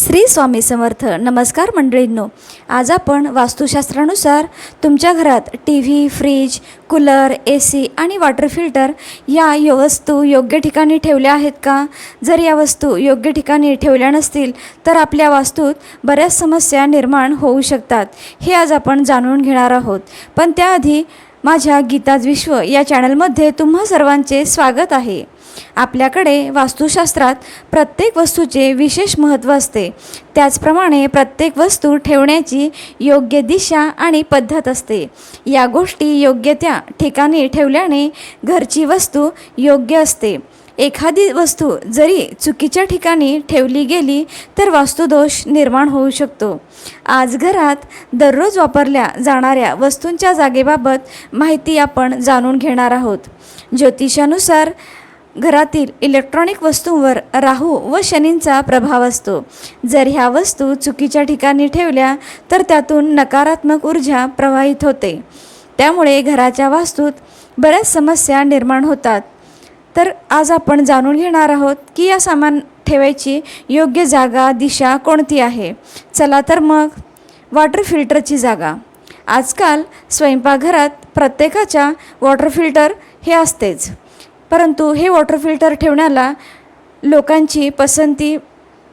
श्री स्वामी समर्थ. नमस्कार मंडळींनो. आज आपण वास्तुशास्त्रानुसार तुमच्या घरात T V fridge cooler A C आणि वॉटर फिल्टर या यो वस्तू योग्य ठिकाणी ठेवल्या आहेत का? जर या वस्तू योग्य ठिकाणी ठेवल्या नसतील तर आपल्या वास्तूत बऱ्याच समस्या निर्माण होऊ शकतात हे आज आपण जाणून घेणार आहोत. पण त्याआधी माझ्या गीताज विश्व या चॅनलमध्ये तुम्हा सर्वांचे स्वागत आहे. आपल्याकडे वास्तुशास्त्रात प्रत्येक वस्तूचे विशेष महत्त्व असते. त्याचप्रमाणे प्रत्येक वस्तू ठेवण्याची योग्य दिशा आणि पद्धत असते. या गोष्टी योग्य त्या ठिकाणी ठेवल्याने घरची वस्तू योग्य असते. एखादी वस्तू जरी चुकीच्या ठिकाणी ठेवली गेली तर वास्तुदोष निर्माण होऊ शकतो. आज घरात दररोज वापरल्या जाणाऱ्या वस्तूंच्या जागेबाबत माहिती आपण जाणून घेणार आहोत. ज्योतिषानुसार घरातील इलेक्ट्रॉनिक वस्तूंवर राहू व शनींचा प्रभाव असतो. जर ह्या वस्तू चुकीच्या ठिकाणी ठेवल्या तर त्यातून नकारात्मक ऊर्जा प्रवाहित होते. त्यामुळे घराच्या वास्तूत बऱ्याच समस्या निर्माण होतात. तर आज आपण जाणून घेणार आहोत की या सामान ठेवायची योग्य जागा दिशा कोणती आहे? चला तर मग वॉटर फिल्टरची जागा. आजकाल स्वयंपाकघरात प्रत्येकाच्या वॉटर फिल्टर हे असतेच. परंतु हे वॉटर फिल्टर ठेवण्याला लोकांची पसंती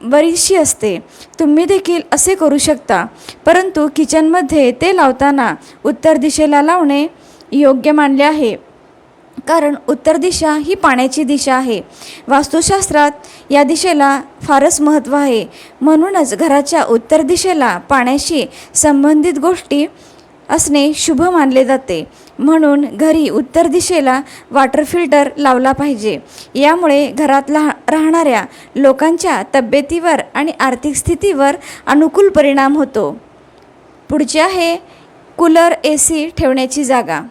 बरीचशी असते. तुम्ही देखील असे करू शकता. परंतु किचनमध्ये ते लावताना उत्तर दिशेला लावणे योग्य मानले आहे. कारण उत्तर दिशा ही पाण्याची दिशा आहे. वास्तुशास्त्रात या दिशेला फारच महत्त्व आहे. म्हणूनच घराच्या उत्तर दिशेला पाण्याशी संबंधित गोष्टी असणे शुभ मानले जाते. म्हणून घरी उत्तर दिशेला वॉटर फिल्टर लावला पाहिजे. यामुळे घरात लहा राहणाऱ्या लोकांच्या तब्येतीवर आणि आर्थिक स्थितीवर अनुकूल परिणाम होतो. पुढचे आहे कूलर ए सी ठेवण्याची जागा.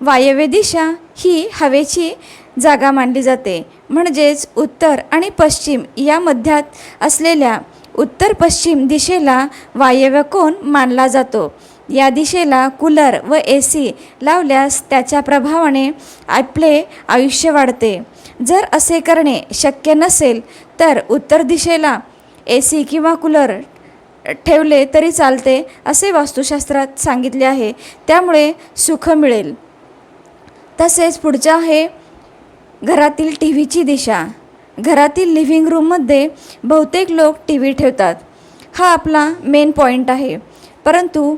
वायव्य दिशा ही हवेची जागा मानली जाते. म्हणजेच उत्तर आणि पश्चिम या मध्यात असलेल्या उत्तर पश्चिम दिशेला वायव्य कोण मानला जातो. या दिशेला कूलर व ए सी लावल्यास त्याच्या प्रभावाने आपले आयुष्य वाढते. जर असे करणे शक्य नसेल तर उत्तर दिशेला ए सी किंवा कूलर ठेवले तरी चालते असे वास्तुशास्त्रात सांगितले आहे. त्यामुळे सुख मिळेल. तसेच पुढचं आहे घरातील टी व्हीची दिशा. घरातील लिव्हिंग रूममध्ये बहुतेक लोक टी व्ही ठेवतात. हा आपला मेन पॉईंट आहे. परंतु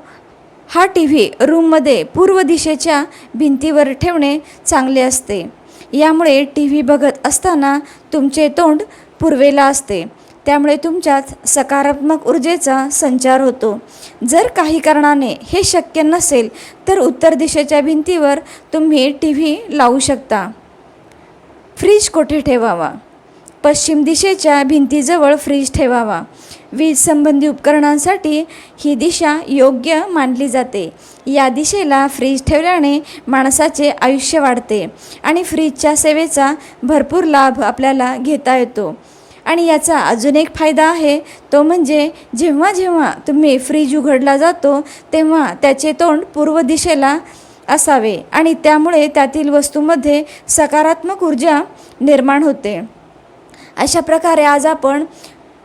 हा टी व्ही रूममध्ये पूर्व दिशेच्या भिंतीवर ठेवणे चांगले असते. यामुळे टी व्ही बघत असताना तुमचे तोंड पूर्वेला असते. त्यामुळे तुमच्यात सकारात्मक ऊर्जेचा संचार होतो. जर काही कारणाने हे शक्य नसेल तर उत्तर दिशेच्या भिंतीवर तुम्ही टी व्ही लावू शकता. फ्रीज कोठे ठेवावा? पश्चिम दिशेच्या भिंतीजवळ फ्रीज ठेवावा. वीज संबंधी उपकरणांसाठी ही दिशा योग्य मानली जाते. या दिशेला फ्रीज ठेवल्याने माणसाचे आयुष्य वाढते आणि फ्रीजच्या सेवेचा भरपूर लाभ आपल्याला घेता येतो. आणि याचा अजून एक फायदा आहे तो म्हणजे जेव्हा जेव्हा तुम्ही फ्रीज उघडला जातो तेव्हा त्याचे तोंड पूर्व दिशेला असावे आणि त्यामुळे त्यातील वस्तूमध्ये सकारात्मक ऊर्जा निर्माण होते. अशा प्रकारे आज आपण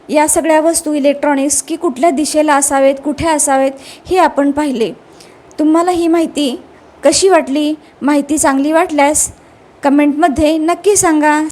या सगळ्या वस्तू इलेक्ट्रॉनिक्स की कुठल्या दिशेला असावेत कुठे असावेत हे आपण पाहिले. तुम्हाला ही माहिती कशी वाटली? माहिती चांगली वाटल्यास कमेंटमध्ये नक्की सांगा.